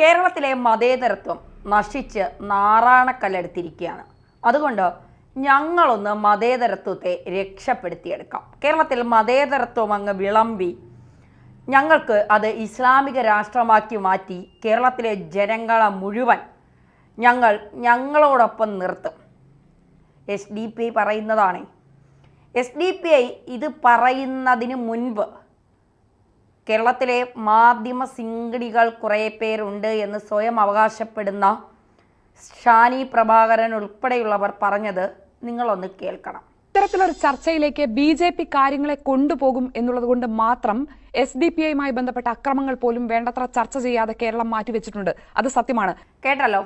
കേരളത്തിലെ മതേതരത്വം നശിച്ച് നാറാണക്കല്ലെടുത്തിരിക്കുകയാണ്. അതുകൊണ്ട് ഞങ്ങളൊന്ന് മതേതരത്വത്തെ രക്ഷപ്പെടുത്തിയെടുക്കാം. കേരളത്തിൽ മതേതരത്വം അങ്ങ് വിളമ്പി ഞങ്ങൾക്ക് അത് ഇസ്ലാമിക രാഷ്ട്രമാക്കി മാറ്റി കേരളത്തിലെ ജനങ്ങളെ മുഴുവൻ ഞങ്ങൾ ഞങ്ങളോടൊപ്പം നിർത്തും. എസ് ഡി പി ഐ പറയുന്നതാണ്. എസ് ഡി പി ഐ ഇത് പറയുന്നതിന് മുൻപ് കേരളത്തിലെ മാധ്യമ സിംഗടികൾ കുറേ പേരുണ്ട് എന്ന് സ്വയം അവകാശപ്പെടുന്ന ഷാനി പ്രഭാകരൻ ഉൾപ്പെടെയുള്ളവർ പറഞ്ഞത് നിങ്ങളൊന്ന് കേൾക്കണം. ഇത്തരത്തിലൊരു ചർച്ചയിലേക്ക് ബി ജെ പി കാര്യങ്ങളെ കൊണ്ടുപോകും എന്നുള്ളത് കൊണ്ട് മാത്രം എസ് ഡി പി ഐയുമായി ബന്ധപ്പെട്ട അക്രമങ്ങൾ പോലും വേണ്ടത്ര ചർച്ച ചെയ്യാതെ കേരളം മാറ്റിവെച്ചിട്ടുണ്ട്. അത് സത്യമാണ്. കേട്ടല്ലോ.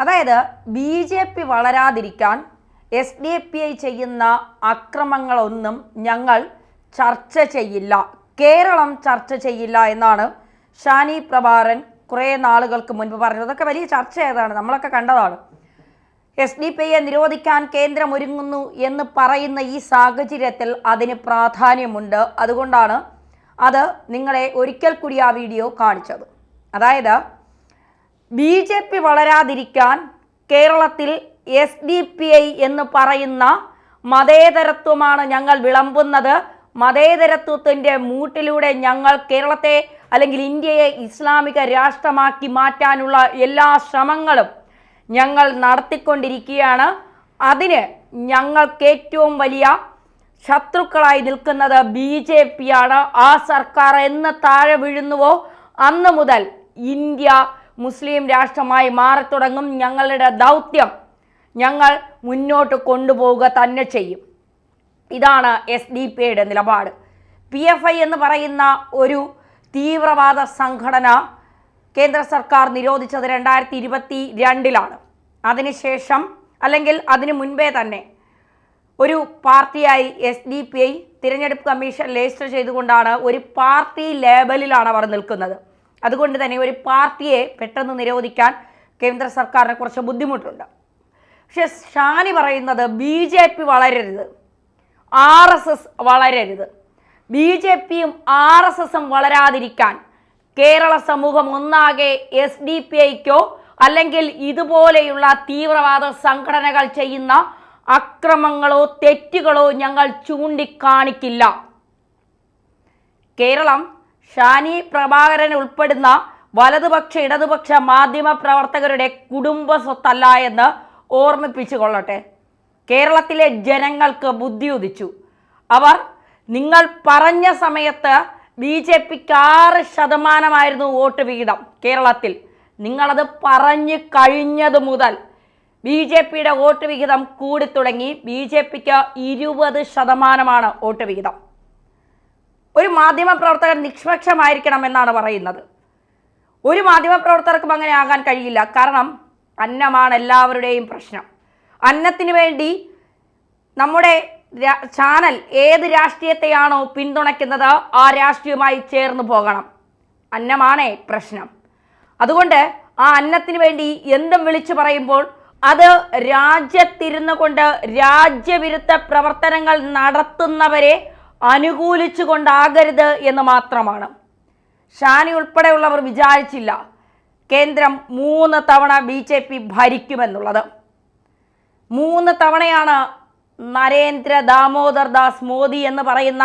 അതായത് ബി ജെ പി വളരാതിരിക്കാൻ എസ് ഡി പി ഐ ചെയ്യുന്ന അക്രമങ്ങളൊന്നും ഞങ്ങൾ ചർച്ച ചെയ്യില്ല. കേരളം ചർച്ച ചെയ്യില്ല എന്നാണ് ഷാനി പ്രഭാരൻ കുറേ നാളുകൾക്ക് മുൻപ് പറഞ്ഞത്. അതൊക്കെ വലിയ ചർച്ചയായതാണ് നമ്മളൊക്കെ കണ്ടതാണ്. എസ് ഡി പി ഐയെ നിരോധിക്കാൻ കേന്ദ്രം ഒരുങ്ങുന്നു എന്ന് പറയുന്ന ഈ സാഹചര്യത്തിൽ അതിന് പ്രാധാന്യമുണ്ട്. അതുകൊണ്ടാണ് അത് നിങ്ങളെ ഒരിക്കൽ കൂടി ആ വീഡിയോ കാണിച്ചത്. അതായത് ബി ജെ പി വളരാതിരിക്കാൻ കേരളത്തിൽ എസ് ഡി പി ഐ എന്ന് പറയുന്ന മതേതരത്വമാണ് ഞങ്ങൾ വിളമ്പുന്നത്. മതേതരത്വത്തിന്റെ മൂട്ടിലൂടെ ഞങ്ങൾ കേരളത്തെ അല്ലെങ്കിൽ ഇന്ത്യയെ ഇസ്ലാമിക രാഷ്ട്രമാക്കി മാറ്റാനുള്ള എല്ലാ ശ്രമങ്ങളും ഞങ്ങൾ നടത്തിക്കൊണ്ടിരിക്കുകയാണ്. അതിന് ഞങ്ങൾക്ക് ഏറ്റവും വലിയ ശത്രുക്കളായി നിൽക്കുന്നത് ബി ജെ പി ആണ് ആ സർക്കാർ എന്ന് താഴെ വീഴുന്നുവോ? അന്ന് മുതൽ ഇന്ത്യ മുസ്ലിം രാഷ്ട്രമായി മാറിത്തുടങ്ങും ഞങ്ങളുടെ ദൗത്യം ഞങ്ങൾ മുന്നോട്ട് കൊണ്ടുപോവുക തന്നെ ചെയ്യും. ഇതാണ് എസ് ഡി പി ഐയുടെ നിലപാട്. പി എഫ് ഐ എന്ന് പറയുന്ന ഒരു തീവ്രവാദ സംഘടന കേന്ദ്ര സർക്കാർ നിരോധിച്ചത് രണ്ടായിരത്തി ഇരുപത്തി രണ്ടിലാണ് അതിനുശേഷം അല്ലെങ്കിൽ അതിനു മുൻപേ തന്നെ ഒരു പാർട്ടിയായി എസ് ഡി പി ഐ തിരഞ്ഞെടുപ്പ് കമ്മീഷൻ രജിസ്റ്റർ ചെയ്തുകൊണ്ടാണ് ഒരു പാർട്ടി ലേബലിലാണ് അവർ നിൽക്കുന്നത്. അതുകൊണ്ട് തന്നെ ഒരു പാർട്ടിയെ പെട്ടെന്ന് നിരോധിക്കാൻ കേന്ദ്ര സർക്കാരിനെ കുറച്ച് ബുദ്ധിമുട്ടുണ്ട്. പക്ഷെ ഷാനി പറയുന്നത് ബി ജെ പി വളരരുത്. ആർ എസ് എസ് വളരരുത്. ബി ജെ പിയും ആർ എസ് എസും വളരാതിരിക്കാൻ കേരള സമൂഹം ഒന്നാകെ എസ് ഡി പി ഐക്കോ അല്ലെങ്കിൽ ഇതുപോലെയുള്ള തീവ്രവാദ സംഘടനകൾ ചെയ്യുന്ന അക്രമങ്ങളോ തെറ്റുകളോ ഞങ്ങൾ ചൂണ്ടിക്കാണിക്കില്ല. കേരളം ഷാനി പ്രഭാകരൻ ഉൾപ്പെടുന്ന വലതുപക്ഷ ഇടതുപക്ഷ മാധ്യമ പ്രവർത്തകരുടെ കുടുംബ സ്വത്തല്ല എന്ന് ഓർമ്മിപ്പിച്ചു കൊള്ളട്ടെ കേരളത്തിലെ ജനങ്ങൾക്ക് ബുദ്ധി ഉദിച്ചു അവർ നിങ്ങൾ പറഞ്ഞ സമയത്ത് ബി ജെ പിക്ക് ആറ് ശതമാനമായിരുന്നു വോട്ട് വിഹിതം കേരളത്തിൽ. നിങ്ങളത് പറഞ്ഞു കഴിഞ്ഞത് മുതൽ ബി ജെ പിയുടെ വോട്ട് വിഹിതം കൂടിത്തുടങ്ങി ബി ജെ പിക്ക് ഇരുപത് ശതമാനമാണ് വോട്ട് വിഹിതം ഒരു മാധ്യമ പ്രവർത്തകൻ നിഷ്പക്ഷമായിരിക്കണം എന്നാണ് പറയുന്നത്. ഒരു മാധ്യമ പ്രവർത്തകർക്കും അങ്ങനെ ആകാൻ കഴിയില്ല. കാരണം അന്നമാണ് എല്ലാവരുടെയും പ്രശ്നം. അന്നത്തിന് വേണ്ടി നമ്മുടെ ചാനൽ ഏത് രാഷ്ട്രീയത്തെയാണോ പിന്തുണയ്ക്കുന്നത് ആ രാഷ്ട്രീയവുമായി ചേർന്ന് പോകണം. അന്നമാണേ പ്രശ്നം. അതുകൊണ്ട് ആ അന്നത്തിന് വേണ്ടി എന്തും വിളിച്ചു പറയുമ്പോൾ അത് രാജ്യത്തിരുന്നു കൊണ്ട് രാജ്യവിരുദ്ധ പ്രവർത്തനങ്ങൾ നടത്തുന്നവരെ അനുകൂലിച്ചു കൊണ്ടാകരുത് എന്ന് മാത്രമാണ്. ഷാനി ഉൾപ്പെടെയുള്ളവർ വിചാരിച്ചില്ല കേന്ദ്രം മൂന്ന് തവണ ബി ജെ പി ഭരിക്കുമെന്നുള്ളത്. മൂന്ന് തവണയാണ് നരേന്ദ്ര ദാമോദർ ദാസ് മോദി എന്ന് പറയുന്ന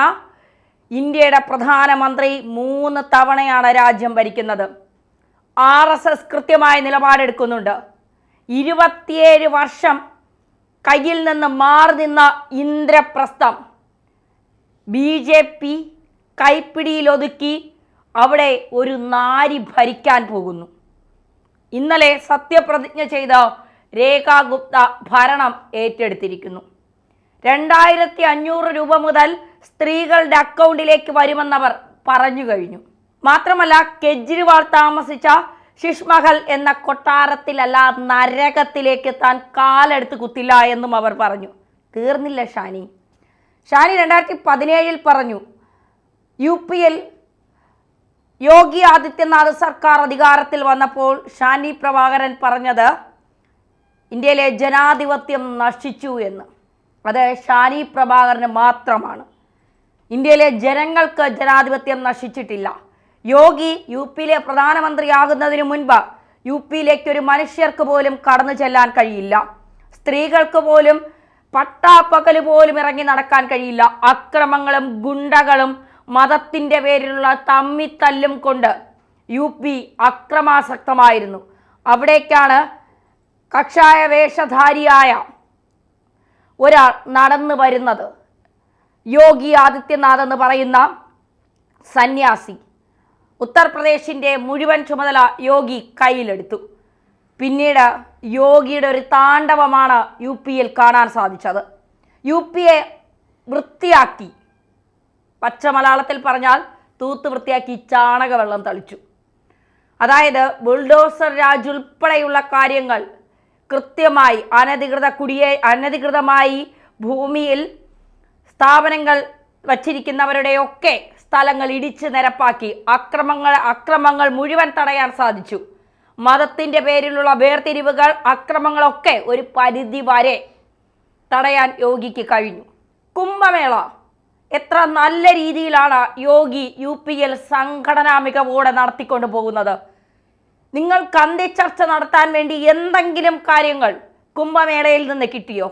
ഇന്ത്യയുടെ പ്രധാനമന്ത്രി മൂന്ന് തവണയാണ് രാജ്യം ഭരിക്കുന്നത്. ആർ എസ് എസ് കൃത്യമായ നിലപാടെടുക്കുന്നുണ്ട്. ഇരുപത്തിയേഴ് വർഷം കയ്യിൽ നിന്ന് മാറി നിന്ന ഇന്ദ്രപ്രസ്ഥം ബി ജെ പി കൈപ്പിടിയിലൊതുക്കി അവിടെ ഒരു നാരി ഭരിക്കാൻ പോകുന്നു. ഇന്നലെ സത്യപ്രതിജ്ഞ ചെയ്ത രേഖാ ഗുപ്ത ഭരണം ഏറ്റെടുത്തിരിക്കുന്നു. രണ്ടായിരത്തി അഞ്ഞൂറ് രൂപ മുതൽ സ്ത്രീകളുടെ അക്കൗണ്ടിലേക്ക് വരുമെന്നവർ പറഞ്ഞു കഴിഞ്ഞു. മാത്രമല്ല കെജ്രിവാൾ താമസിച്ച ശിഷ്മഹൽ എന്ന കൊട്ടാരത്തിലല്ല നരകത്തിലേക്ക് താൻ കാലെടുത്ത് കുത്തില്ല എന്നും അവർ പറഞ്ഞു. തീർന്നില്ല ഷാനി. ഷാനി രണ്ടായിരത്തി പതിനേഴിൽ പറഞ്ഞു യു പിയിൽ യോഗി ആദിത്യനാഥ് സർക്കാർ അധികാരത്തിൽ വന്നപ്പോൾ ഷാനി പ്രഭാകരൻ പറഞ്ഞത് ഇന്ത്യയിലെ ജനാധിപത്യം നശിച്ചു എന്ന്. അത് ഷാനി പ്രഭാകരന് മാത്രമാണ്. ഇന്ത്യയിലെ ജനങ്ങൾക്ക് ജനാധിപത്യം നശിച്ചിട്ടില്ല. യോഗി യു പിയിലെ പ്രധാനമന്ത്രിയാകുന്നതിന് മുൻപ് യു പിയിലേക്ക് ഒരു മനുഷ്യർക്ക് പോലും കടന്നു ചെല്ലാൻ കഴിയില്ല. സ്ത്രീകൾക്ക് പോലും പട്ടാപ്പകൽ പോലും ഇറങ്ങി നടക്കാൻ കഴിയില്ല. അക്രമങ്ങളും ഗുണ്ടകളും മതത്തിന്റെ പേരിലുള്ള തമ്മിത്തല്ലും കൊണ്ട് യു പി അക്രമാസക്തമായിരുന്നു. അവിടേക്കാണ് കക്ഷായ വേഷധാരിയായ ഒരാൾ നടന്നു വരുന്നത്. യോഗി ആദിത്യനാഥ് എന്ന് പറയുന്ന സന്യാസി. ഉത്തർപ്രദേശിന്റെ മുഴുവൻ ചുമതല യോഗി കയ്യിലെടുത്തു. പിന്നീട് യോഗിയുടെ ഒരു താണ്ഡവമാണ് യു പിയിൽ കാണാൻ സാധിച്ചത്. യു പിയെ വൃത്തിയാക്കി. പച്ച മലയാളത്തിൽ പറഞ്ഞാൽ തൂത്ത് വൃത്തിയാക്കി ചാണകവെള്ളം തളിച്ചു. അതായത് ബുൾഡോസർ രാജ് ഉൾപ്പെടെയുള്ള കാര്യങ്ങൾ കൃത്യമായി അനധികൃത കുടിയെ അനധികൃതമായി ഭൂമിയിൽ സ്ഥാപനങ്ങൾ വച്ചിരിക്കുന്നവരുടെയൊക്കെ സ്ഥലങ്ങൾ ഇടിച്ച് നിരപ്പാക്കി അക്രമങ്ങൾ അക്രമങ്ങൾ മുഴുവൻ തടയാൻ സാധിച്ചു. മതത്തിന്റെ പേരിലുള്ള വേർതിരിവുകൾ അക്രമങ്ങളൊക്കെ ഒരു പരിധി വരെ തടയാൻ യോഗിക്ക് കഴിഞ്ഞു. കുംഭമേള എത്ര നല്ല രീതിയിലാണ് യോഗി യു പി എൽ സംഘടനാ മികവോടെ നടത്തിക്കൊണ്ടു പോകുന്നത് നിങ്ങൾ കന്തി ചർച്ച നടത്താൻ വേണ്ടി എന്തെങ്കിലും കാര്യങ്ങൾ കുംഭമേളയിൽ നിന്ന് കിട്ടിയോ?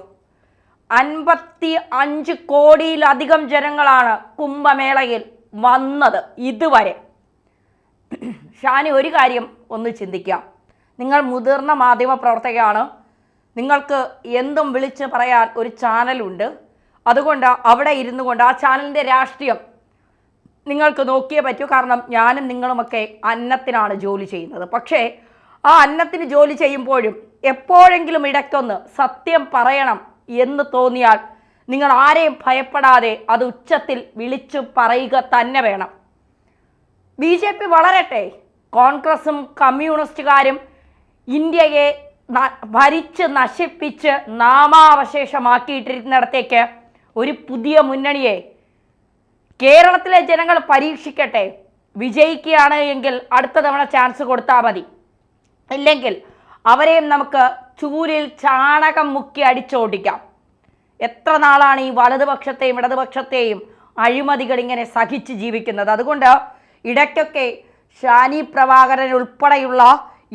അൻപത്തി അഞ്ച് കോടിയിലധികം ജനങ്ങളാണ് കുംഭമേളയിൽ വന്നത് ഇതുവരെ. ഷാനി ഒരു കാര്യം ഒന്ന് ചിന്തിക്കാം. നിങ്ങൾ മുതിർന്ന മാധ്യമ പ്രവർത്തകയാണ്. നിങ്ങൾക്ക് എന്തും വിളിച്ച് പറയാൻ ഒരു ചാനലുണ്ട്. അതുകൊണ്ട് അവിടെ ഇരുന്നു കൊണ്ട് ആ ചാനലിന്റെ രാഷ്ട്രീയം നിങ്ങൾക്ക് നോക്കിയേ പറ്റൂ. കാരണം ഞാനും നിങ്ങളുമൊക്കെ അന്നത്തിനാണ് ജോലി ചെയ്യുന്നത്. പക്ഷേ ആ അന്നത്തിന് ജോലി ചെയ്യുമ്പോഴും എപ്പോഴെങ്കിലും ഇടയ്ക്കൊന്ന് സത്യം പറയണം എന്ന് തോന്നിയാൽ നിങ്ങൾ ആരെയും ഭയപ്പെടാതെ അത് ഉച്ചത്തിൽ വിളിച്ചു പറയുക തന്നെ വേണം. ബി ജെ പി വളരട്ടെ. കോൺഗ്രസും കമ്മ്യൂണിസ്റ്റുകാരും ഇന്ത്യയെ ഭരിച്ച് നശിപ്പിച്ച് നാമാവശേഷമാക്കിയിട്ടിരുന്നിടത്തേക്ക് ഒരു പുതിയ മുന്നണിയെ കേരളത്തിലെ ജനങ്ങൾ പരീക്ഷിക്കട്ടെ വിജയിക്കുകയാണ് എങ്കിൽ അടുത്ത തവണ ചാൻസ് കൊടുത്താൽ മതി. ഇല്ലെങ്കിൽ അവരെയും നമുക്ക് ചൂരിൽ ചാണകം മുക്കി അടിച്ചോടിക്കാം. എത്ര നാളാണ് ഈ വലതുപക്ഷത്തെയും ഇടതുപക്ഷത്തെയും അഴിമതികൾ ഇങ്ങനെ സഹിച്ച് ജീവിക്കുന്നത്? അതുകൊണ്ട് ഇടയ്ക്കൊക്കെ ഷാനി പ്രഭാകരൻ ഉൾപ്പെടെയുള്ള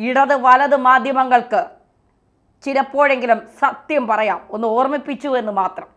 ഇടത് വലത് മാധ്യമങ്ങൾക്ക് ചിലപ്പോഴെങ്കിലും സത്യം പറയാം. ഒന്ന് ഓർമ്മിപ്പിച്ചു എന്ന് മാത്രം.